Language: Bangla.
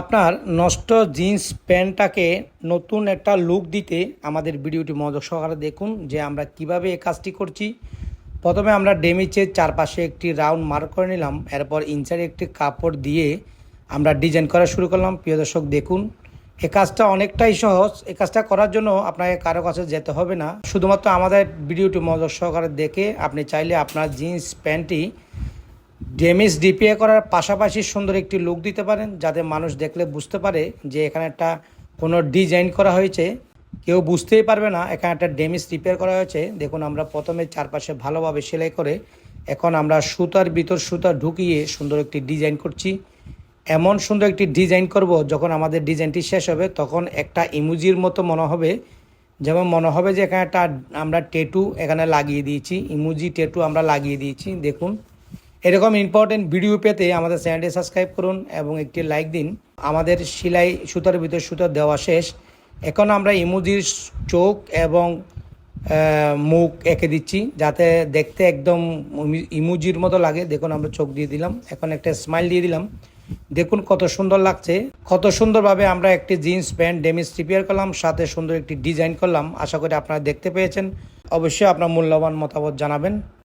আপনার নষ্ট জিন্স প্যান্টটাকে নতুন একটা লুক দিতে আমাদের ভিডিওটি মনোযোগ সহকারে দেখুন যে আমরা কীভাবে এই কাজটি করছি। প্রথমে আমরা ডেমিচের চারপাশে একটি রাউন্ড মার্ক করে নিলাম, এরপর ইনসাইডে একটি কাপড় দিয়ে আমরা ডিজাইন করা শুরু করলাম। প্রিয় দর্শক, দেখুন, এ কাজটা অনেকটাই সহজ। এই কাজটা করার জন্য আপনাকে কারও কাছে যেতে হবে না। শুধুমাত্র আমাদের ভিডিওটি মনোযোগ সহকারে দেখে আপনি চাইলে আপনার জিন্স প্যান্টটি ড্যামেজ ডিপিএ করার পাশাপাশি সুন্দর একটি লুক দিতে পারেন, যাতে মানুষ দেখলে বুঝতে পারে যে এখানে একটা কোনো ডিজাইন করা হয়েছে। কেউ বুঝতেই পারবে না, এখানে একটা ড্যামেজ রিপেয়ার করা হয়েছে। দেখুন, আমরা প্রথমে চারপাশে ভালোভাবে সেলাই করে এখন আমরা সুতার ভিতর সুতা ঢুকিয়ে সুন্দর একটি ডিজাইন করছি। এমন সুন্দর একটি ডিজাইন করব, যখন আমাদের ডিজাইনটি শেষ হবে, তখন একটা ইমুজির মতো মনে হবে। যেমন মনে হবে যে এখানে একটা আমরা টেটু এখানে লাগিয়ে দিয়েছি, ইমুজি টেটু আমরা লাগিয়ে দিয়েছি। দেখুন এরকম ইম্পর্টেন্ট ভিডিও পেতে আমাদের চ্যানেলটি সাবস্ক্রাইব করুন এবং একটি লাইক দিন। আমাদের সেলাই সুতার ভিতর সুতো দেওয়া শেষ। এখন আমরা ইমুজির চোখ এবং মুখ এঁকে দিচ্ছি যাতে দেখতে একদম ইমু- ইমুজির মতো লাগে। দেখুন আমরা চোখ দিয়ে দিলাম। এখন একটা স্মাইল দিয়ে দিলাম। দেখুন কত সুন্দর লাগছে। কত সুন্দরভাবে আমরা একটি জিন্স প্যান্ট ডেমিস রিপেয়ার করলাম, সাথে সুন্দর একটি ডিজাইন করলাম। আশা করি আপনারা দেখতে পেয়েছেন। অবশ্যই আপনার মূল্যবান মতামত জানাবেন।